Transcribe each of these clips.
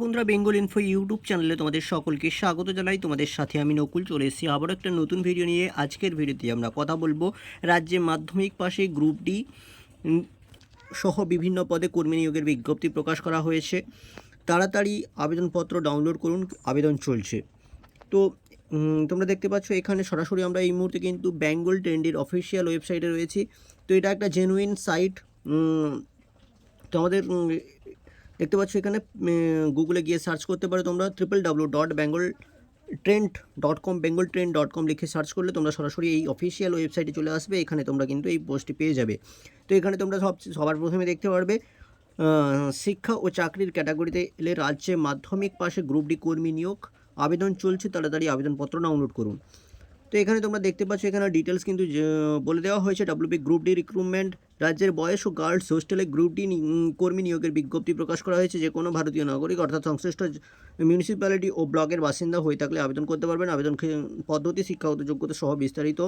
বন্ধুরা Bengal info YouTube চ্যানেলে তোমাদের সকলকে স্বাগত জানাই। তোমাদের সাথে আমি নকুল, চলে এসেছি আবারও একটা নতুন ভিডিও নিয়ে। আজকের ভিডিওতে আমরা কথা বলব রাজ্যে মাধ্যমিক পাশে গ্রুপ ডি সহ বিভিন্ন পদে কর্মী নিয়োগের বিজ্ঞপ্তি প্রকাশ করা হয়েছে। তাড়াতাড়ি আবেদনপত্র ডাউনলোড করুন, আবেদন চলছে। তো তোমরা দেখতে পাচ্ছ এখানে সরাসরি আমরা এই মুহূর্তে কিন্তু বেঙ্গল ট্রেন্ডের অফিসিয়াল ওয়েবসাইটে রয়েছি। তো এটা একটা জেনুইন সাইট তো আমাদের দেখতে পাচ্ছ এখানে গুগলে গিয়ে সার্চ করতে পারো তোমরা triple W dot Bengal trend dot com Bengal trend dot com লিখে সার্চ করলে তোমরা সরাসরি এই অফিসিয়াল ওয়েবসাইটে চলে আসবে, এখানে তোমরা কিন্তু এই পোস্টটি পেয়ে যাবে। তো এখানে তোমরা সব, সবার প্রথমে দেখতে পারবে শিক্ষা ও চাকরির ক্যাটাগরিতে এলে রাজ্যে মাধ্যমিক পাশে গ্রুপ ডি কর্মী নিয়োগ, আবেদন চলছে, তাড়াতাড়ি আবেদনপত্র ডাউনলোড করুন। তো এখানে তোমরা দেখতে পাচ্ছ, এখানে ডিটেলস কিন্তু বলে দেওয়া হয়েছে ডাব্লিউপি গ্রুপ ডি রিক্রুটমেন্ট রাজ্যের বয়স ও গার্লস হোস্টেলে গ্রুপ ডি কর্মী নিয়োগের বিজ্ঞপ্তি প্রকাশ করা হয়েছে। যে কোনো ভারতীয় নাগরিক, অর্থাৎ সংশ্লিষ্ট মিউনিসিপ্যালিটি ও ব্লকের বাসিন্দা হয়ে থাকলে আবেদন করতে পারবেন। আবেদন পদ্ধতি শিক্ষাগত যোগ্যতা সহ বিস্তারিত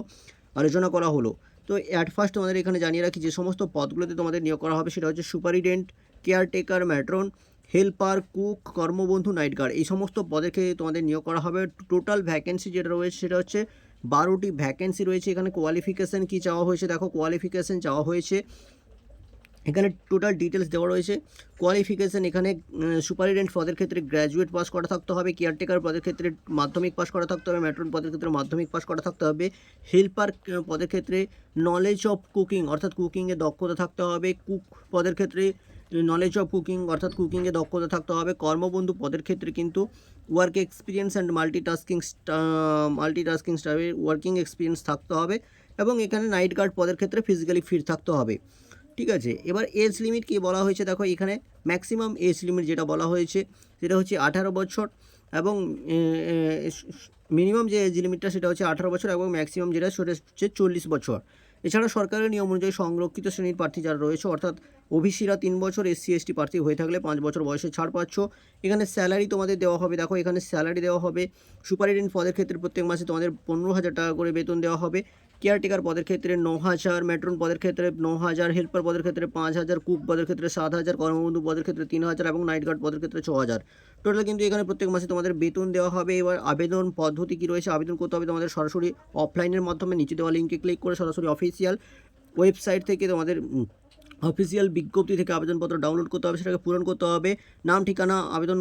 আলোচনা করা হলো। তো অ্যাট ফার্স্ট তোমাদের এখানে জানিয়ে রাখি, যে সমস্ত পদগুলোতে তোমাদের নিয়োগ করা হবে, সেটা হচ্ছে superintendent caretaker matron helper, cook, কর্মবন্ধু night guard এই সমস্ত পদে তোমাদের নিয়োগ করা হবে। টোটাল ভ্যাকেন্সি যেটা রয়েছে সেটা হচ্ছে বারোটি ভ্যাকেন্সি রয়েছে। এখানে কোয়ালিফিকেশান কী চাওয়া হয়েছে? দেখো কোয়ালিফিকেশান চাওয়া হয়েছে। এখানে টোটাল ডিটেলস দেওয়া রয়েছে। কোয়ালিফিকেশান এখানে সুপারিটেন্ট পদের ক্ষেত্রে গ্র্যাজুয়েট পাস করা থাকতে হবে কেয়ারটেকার পদের ক্ষেত্রে মাধ্যমিক পাস করা থাকতে হবে ম্যাট্রন পদের ক্ষেত্রে মাধ্যমিক পাস করা থাকতে হবে হেল্পার পদের ক্ষেত্রে নলেজ অফ কুকিং অর্থাৎ কুকিংয়ে দক্ষতা থাকতে হবে কুক পদের ক্ষেত্রে নলেজ অফ কুকিং অর্থাৎ কুকিংয়ে দক্ষতা থাকতে হবে। কর্মবন্ধু পদের ক্ষেত্রে কিন্তু work experience and multitasking multitasking স্টাফের ওয়ার্কিং এক্সপিরিয়েন্স থাকতে হবে এবং এখানে নাইট গার্ড পদের ক্ষেত্রে ফিজিক্যালি ফিট থাকতে হবে। ঠিক আছে? এবার এজ লিমিট কি বলা হয়েছে? দেখো, এখানে ম্যাক্সিমাম এজ লিমিট যেটা বলা হয়েছে, সেটা হচ্ছে আঠারো বছর এবং মিনিমাম যে এজ লিমিটটা সেটা হচ্ছে আঠারো বছর এবং ম্যাক্সিমাম যেটা, সেটা হচ্ছে চল্লিশ বছর। এছাড়া সরকারের নিয়ম অনুযায়ী সংরক্ষিত শ্রেণির প্রার্থী যারা রয়েছে, অর্থাৎ ওবিসিরা তিন বছর এস এসসি এসটি প্রার্থী হয়ে থাকলে পাঁচ বছর বয়সে ছাড় পাচ্ছ। এখানে স্যালারি তোমাদের দেওয়া হবে। দেখো, এখানে স্যালারি দেওয়া হবে। সুপারিটেন্ট পদের ক্ষেত্রে প্রত্যেক মাসে তোমাদের পনেরো হাজার টাকা করে বেতন দেওয়া হবে। কেয়ারটেকার পদের ক্ষেত্রে ন হাজার মেট্রন পদের ক্ষেত্রে ন হাজার হেল্পার পদের ক্ষেত্রে পাঁচ হাজার কুক পদের ক্ষেত্রে সাত হাজার কর্মবন্ধু পদের ক্ষেত্রে তিন হাজার এবং নাইট গার্ড পদের ক্ষেত্রে ছ হাজার টোটাল কিন্তু এখানে প্রত্যেক মাসে তোমাদের বেতন দেওয়া হবে। এবার আবেদন পদ্ধতি কী রয়েছে আবেদন করতে হবে তোমাদের সরাসরি অফলাইনের মাধ্যমে। নিচে দেওয়া লিঙ্কে ক্লিক করে সরাসরি অফিসিয়াল ওয়েবসাইট থেকে তোমাদের অফিসিয়াল বিজ্ঞপ্তি থেকে আবেদনপত্র ডাউনলোড করতে হবে, সেটাকে পূরণ করতে হবে। নাম, ঠিকানা, আবেদন,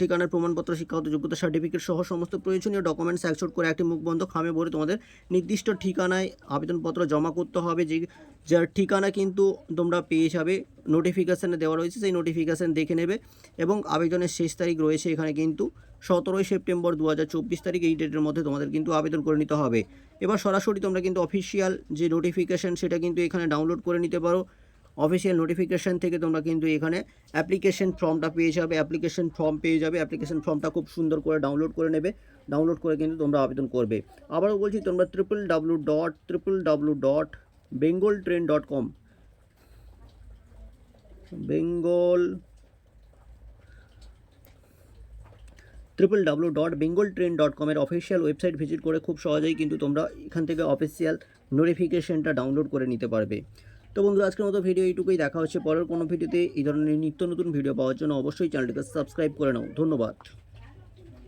ঠিকানার প্রমাণপত্র, শিক্ষাগত যোগ্যতা, সার্টিফিকেট সহ সমস্ত প্রয়োজনীয় ডকুমেন্টস একশোট করে একটি মুখবন্ধ খামে ভরে তোমাদের নির্দিষ্ট ঠিকানায় আবেদনপত্র জমা করতে হবে। যে, যার ঠিকানা কিন্তু তোমরা পেয়ে যাবে নোটিফিকেশানে দেওয়া রয়েছে, সেই নোটিফিকেশান দেখে নেবে এবং আবেদনের শেষ তারিখ রয়েছে এখানে কিন্তু সতেরোই সেপ্টেম্বর দু হাজার চব্বিশ তারিখ, এই ডেটের মধ্যে তোমাদের কিন্তু আবেদন করে নিতে হবে। এবার সরাসরি তোমরা কিন্তু অফিসিয়াল যে নোটিফিকেশান সেটা কিন্তু এখানে ডাউনলোড করে নিতে পারো। অফিসিয়াল নোটিফিকেশান থেকে তোমরা কিন্তু এখানে অ্যাপ্লিকেশন ফর্মটা পেয়ে যাবে। অ্যাপ্লিকেশন ফর্ম পেয়ে যাবে। অ্যাপ্লিকেশন ফর্মটা খুব সুন্দর করে ডাউনলোড করে নেবে। ডাউনলোড করে কিন্তু তোমরা আবেদন করবে। আবারও বলছি, তোমরা triple W dot triple W dot Bengal train dot com Bengal triple W dot Bengal train dot কমের অফিসিয়াল ওয়েবসাইট ভিজিট করে খুব সহজেই কিন্তু তোমরা এখান থেকে অফিসিয়াল নোটিফিকেশনটা ডাউনলোড করে নিতে পারবে। তো বন্ধুরা, আজকের মতো ভিডিও এইটুকুই। দেখা হচ্ছে পরের কোনো ভিডিওতে এই ধরনের নিত্য নতুন ভিডিও পাওয়ার জন্য অবশ্যই চ্যানেলটিকে সাবস্ক্রাইব করে নাও। ধন্যবাদ।